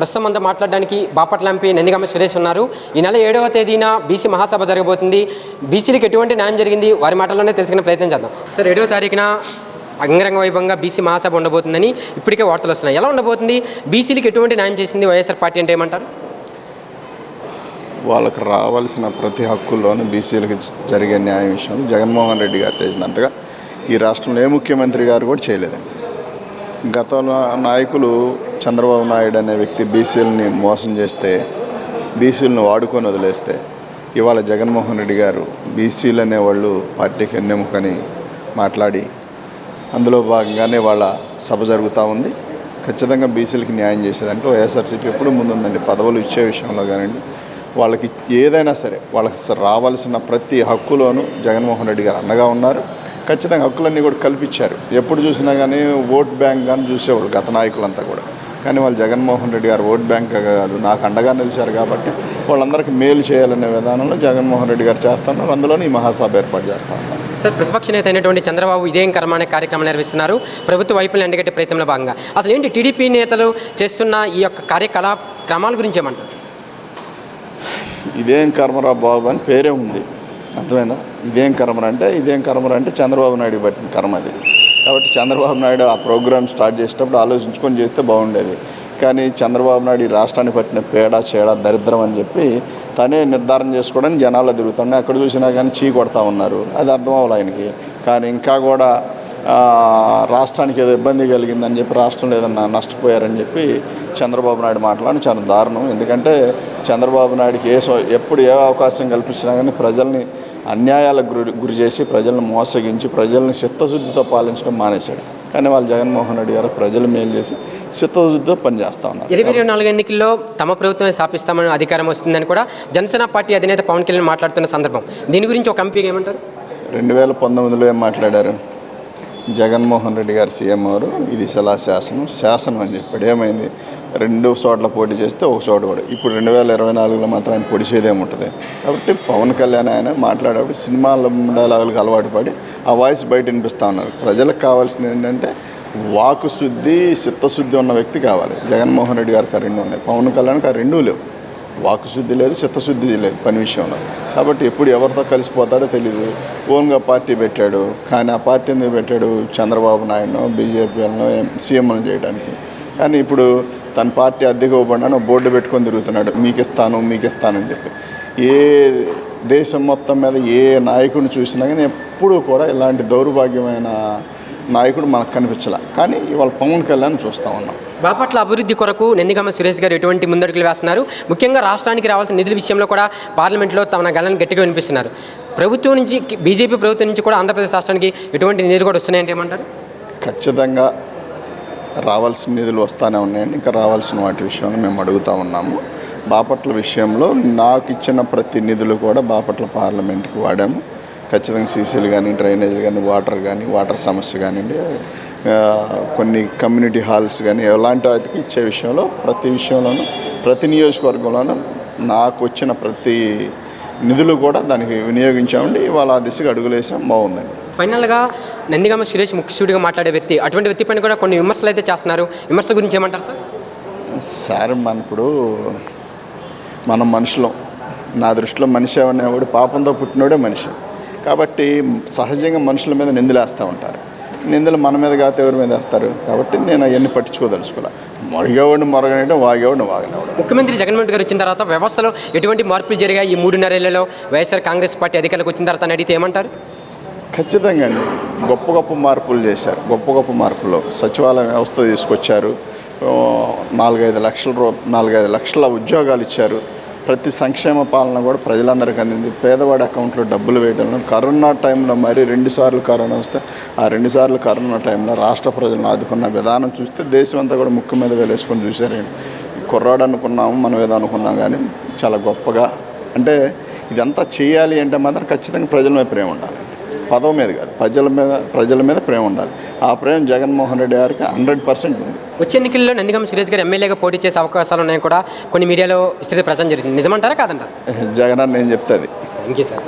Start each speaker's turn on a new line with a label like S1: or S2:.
S1: ప్రస్తుతం అంతా మాట్లాడడానికి బాపట్ల ఎంపీ నందిగామ సురేష్ ఉన్నారు. ఈ నెల ఏడవ తేదీన బీసీ మహాసభ జరగబోతుంది. బీసీలకు ఎటువంటి న్యాయం జరిగింది? వారి మాటల్లోనే తెలుసుకునే ప్రయత్నం చేద్దాం. సార్ ఏడవ తారీఖున అంగరంగ వైభవంగా బీసీ మహాసభ ఉండబోతుందని ఇప్పటికే వార్తలు వస్తున్నాయి. ఎలా ఉండబోతుంది? బీసీలకు ఎటువంటి న్యాయం చేసింది వైఎస్ఆర్ పార్టీ అంటే ఏమంటారు?
S2: వాళ్ళకు రావాల్సిన ప్రతి హక్కుల్లోనూ బీసీలకు జరిగే న్యాయ విషయంలో జగన్మోహన్ రెడ్డి గారు చేసినంతగా ఈ రాష్ట్రంలో ఏ ముఖ్యమంత్రి గారు కూడా చేయలేదండి. గతంలో నాయకులు చంద్రబాబు నాయుడు అనే వ్యక్తి బీసీలని మోసం చేస్తే బీసీలను వాడుకొని వదిలేస్తే ఇవాళ జగన్మోహన్ రెడ్డి గారు బీసీలు అనేవాళ్ళు పార్టీకి ఎన్నెముకని మాట్లాడి అందులో భాగంగానే వాళ్ళ సభ జరుగుతూ ఉంది. ఖచ్చితంగా బీసీలకి న్యాయం చేసేదంటే వైఎస్ఆర్సీపీ ఎప్పుడు ముందుందండి. పదవులు ఇచ్చే విషయంలో కానివ్వండి వాళ్ళకి ఏదైనా సరే వాళ్ళకి రావాల్సిన ప్రతి హక్కులోనూ జగన్మోహన్ రెడ్డి గారు అండగా ఉన్నారు. ఖచ్చితంగా హక్కులన్నీ కూడా కల్పించారు. ఎప్పుడు చూసినా కానీ ఓట్ బ్యాంక్ కానీ చూసేవాళ్ళు గత నాయకులంతా కూడా. కానీ వాళ్ళు జగన్మోహన్ రెడ్డి గారు ఓట్ బ్యాంక్ కాదు నాకు అండగా నిలిచారు కాబట్టి వాళ్ళందరికీ మేలు చేయాలనే విధానంలో జగన్మోహన్ రెడ్డి గారు చేస్తున్నారు. అందులోని ఈ మహాసభ ఏర్పాటు చేస్తా ఉన్నారు.
S1: సార్ ప్రతిపక్ష నేత అయినటువంటి చంద్రబాబు ఇదేం కర్మ అనే కార్యక్రమం నిర్వహిస్తున్నారు. ప్రభుత్వ వైపులు ఎండగట్టే ప్రయత్నంలో భాగంగా. అసలు ఏంటి టీడీపీ నేతలు చేస్తున్న ఈ యొక్క కార్యకలాప క్రమాల గురించి ఏమంటారు?
S2: ఇదేం కర్మరా బాబు అని పేరే ఉంది. అర్థమైందా? ఇదేం కర్మరా అంటే ఇదేం కర్మరా అంటే చంద్రబాబు నాయుడు పట్టిన కర్మ అది. కాబట్టి చంద్రబాబు నాయుడు ఆ ప్రోగ్రామ్ స్టార్ట్ చేసేటప్పుడు ఆలోచించుకొని చేస్తే బాగుండేది. కానీ చంద్రబాబు నాయుడు ఈ రాష్ట్రానికి పట్టిన పేడ చేడ దరిద్రం అని చెప్పి తనే నిర్ధారణ చేసుకోవడానికి జనాల్లో తిరుగుతుండే. అక్కడ చూసినా కానీ చీ కొడతా ఉన్నారు. అది అర్థం అవ్వాలి ఆయనకి. కానీ ఇంకా కూడా రాష్ట్రానికి ఏదో ఇబ్బంది కలిగిందని చెప్పి రాష్ట్రంలో ఏదన్నా నష్టపోయారని చెప్పి చంద్రబాబు నాయుడు మాట్లాడడం చాలా దారుణం. ఎందుకంటే చంద్రబాబు నాయుడుకి ఏ సో- ఎప్పుడు ఏ అవకాశం కల్పించినా కానీ ప్రజల్ని అన్యాయాలకు గురి గురి చేసి ప్రజలను మోసగించి ప్రజల్ని చిత్తశుద్ధితో పాలించడం మానేశాడు. కానీ వాళ్ళు జగన్మోహన్ రెడ్డి గారు ప్రజలు మేలు చేసి చిత్తశుద్ధితో పనిచేస్తూ ఉన్నారు.
S1: ఇరవై ఇరవై నాలుగు ఎన్నికల్లో తమ ప్రభుత్వమే స్థాపిస్తామని అధికారం వస్తుందని కూడా జనసేన పార్టీ అధినేత పవన్ కళ్యాణ్ మాట్లాడుతున్న సందర్భం. దీని గురించి ఒక ఎంపీగా ఏమంటారు?
S2: రెండు వేల పంతొమ్మిదిలో ఏం మాట్లాడారు? జగన్మోహన్ రెడ్డి గారు సీఎం వారు ఇది సలా శాసనం. శాసనం అని చెప్పాడు. ఏమైంది? రెండు చోట్ల పోటీ చేస్తే ఒక చోట కూడా. ఇప్పుడు రెండు వేల ఇరవై నాలుగులో మాత్రం ఆయన పొడిచేదేముంటుంది కాబట్టి పవన్ కళ్యాణ్ ఆయన మాట్లాడేటప్పుడు సినిమాల డైలాగులకు అలవాటు పడి ఆ వాయిస్ బయట వినిపిస్తూ ఉన్నారు. ప్రజలకు కావాల్సింది ఏంటంటే వాకు శుద్ధి చిత్తశుద్ధి ఉన్న వ్యక్తి కావాలి. జగన్మోహన్ రెడ్డి గారికి ఆ రెండు ఉన్నాయి. పవన్ కళ్యాణ్కి ఆ రెండూ లేవు. వాకుశుద్ధి లేదు చిత్తశుద్ధి లేదు పని విషయంలో. కాబట్టి ఎప్పుడు ఎవరితో కలిసిపోతాడో తెలియదు ఓన్గా పార్టీ పెట్టాడు. కానీ ఆ పార్టీ ఎందుకు పెట్టాడు? చంద్రబాబు నాయుడును బీజేపీలను సీఎంలను చేయడానికి. కానీ ఇప్పుడు తన పార్టీ అద్దెకు ఇవ్వబడినా బోర్డు పెట్టుకొని తిరుగుతున్నాడు. మీకు ఇస్తాను మీకు ఇస్తానని చెప్పి. ఏ దేశం మొత్తం మీద ఏ నాయకుడిని చూసినా కానీ ఎప్పుడూ కూడా ఇలాంటి దౌర్భాగ్యమైన నాయకుడు మనకు కనిపించలే. కానీ ఇవాళ పవన్ కళ్యాణ్ చూస్తూ ఉన్నాం.
S1: బాపట్ల అభివృద్ధి కొరకు నిందిగమ్మ సురేష్ గారు ఎటువంటి ముందడుగులు వేస్తున్నారు? ముఖ్యంగా రాష్ట్రానికి రావాల్సిన నిధుల విషయంలో కూడా పార్లమెంట్లో తమ గలను గట్టిగా వినిపిస్తున్నారు. ప్రభుత్వం నుంచి బీజేపీ ప్రభుత్వం నుంచి కూడా ఆంధ్రప్రదేశ్ రాష్ట్రానికి ఎటువంటి నిధులు కూడా వస్తున్నాయంటే ఏమంటారు?
S2: ఖచ్చితంగా రావాల్సిన నిధులు వస్తూనే ఉన్నాయండి. ఇంకా రావాల్సిన వాటి విషయంలో మేము అడుగుతూ ఉన్నాము. బాపట్ల విషయంలో నాకు ఇచ్చిన ప్రతి నిధులు కూడా బాపట్ల పార్లమెంట్కి వాడాము. ఖచ్చితంగా సీసీలు కానీ డ్రైనేజీలు కానీ వాటర్ కానీ వాటర్ సమస్య కానివ్వండి కొన్ని కమ్యూనిటీ హాల్స్ కానీ ఎలాంటి వాటికి ఇచ్చే విషయంలో ప్రతి విషయంలోనూ ప్రతి నియోజకవర్గంలోనూ నాకు వచ్చిన ప్రతి నిధులు కూడా దానికి వినియోగించామండి. ఇవాళ ఆ దిశగా అడుగులేసాం బాగుందండి.
S1: ఫైనల్గా నందిగామ సురేష్ ముఖ్యసూడిగా మాట్లాడే వ్యక్తి అటువంటి వ్యక్తి పైన కూడా కొన్ని విమర్శలు అయితే చేస్తున్నారు. విమర్శల గురించి ఏమంటారు సార్?
S2: సార్ మన ఇప్పుడు మనం మనుషులం. నా దృష్టిలో మనిషి అనేవాడు పాపంతో పుట్టినోడే మనిషి. కాబట్టి సహజంగా మనుషుల మీద నిందలేస్తూ ఉంటారు. నిందలు మన మీద కాకపోతే ఎవరి మీద వేస్తారు? కాబట్టి నేను అవన్నీ పట్టించుకోదలుచుకోలే. మరిగేవాడిని మరగనేయడం వాగేవాడిని వాగనేవాడు
S1: ముఖ్యమంత్రి జగన్మోహన్ గారు వచ్చిన తర్వాత వ్యవస్థలో ఎటువంటి మార్పులు జరిగాయి? ఈ మూడున్నరేళ్ళలో వైఎస్ఆర్ కాంగ్రెస్ పార్టీ అధికారులకు వచ్చిన తర్వాత అడిగితే ఏమంటారు?
S2: ఖచ్చితంగా అండి. గొప్ప గొప్ప మార్పులు చేశారు. గొప్ప గొప్ప మార్పులు. సచివాలయ వ్యవస్థ తీసుకొచ్చారు. నాలుగైదు లక్షల రూ నాలుగైదు లక్షల ఉద్యోగాలు ఇచ్చారు. ప్రతి సంక్షేమ పాలన కూడా ప్రజలందరికీ అందింది. పేదవాడి అకౌంట్లో డబ్బులు వేయడం కరోనా టైంలో మరి రెండుసార్లు కరోనా వస్తే ఆ రెండుసార్లు కరోనా టైంలో రాష్ట్ర ప్రజలను ఆదుకున్న విధానం చూస్తే దేశం అంతా కూడా ముక్కు మీద వేలేసుకొని చూశారండి కుర్రాడు అనుకున్నాము మనం ఏదో అనుకున్నాం కానీ చాలా గొప్పగా అంటే ఇదంతా చేయాలి అంటే మాత్రం ఖచ్చితంగా ప్రజల మీద ప్రేమ ఉండాలి. పదవి మీద కాదు. ప్రజల మీద ప్రజల మీద ప్రేమ ఉండాలి. ఆ ప్రేమ జగన్మోహన్ రెడ్డి గారికి హండ్రెడ్ పర్సెంట్ ఉంది.
S1: వచ్చే ఎన్నికల్లో నందిగామ సురేష్ గారు ఎమ్మెల్యేగా పోటీ చేసే అవకాశాలు ఉన్నాయని కూడా కొన్ని మీడియాలో విస్తృత ప్రచారం జరిగింది. నిజమంటారా కాదంటారా?
S2: జగన్ అని నేను చెప్తే అది
S1: థ్యాంక్ యూ సార్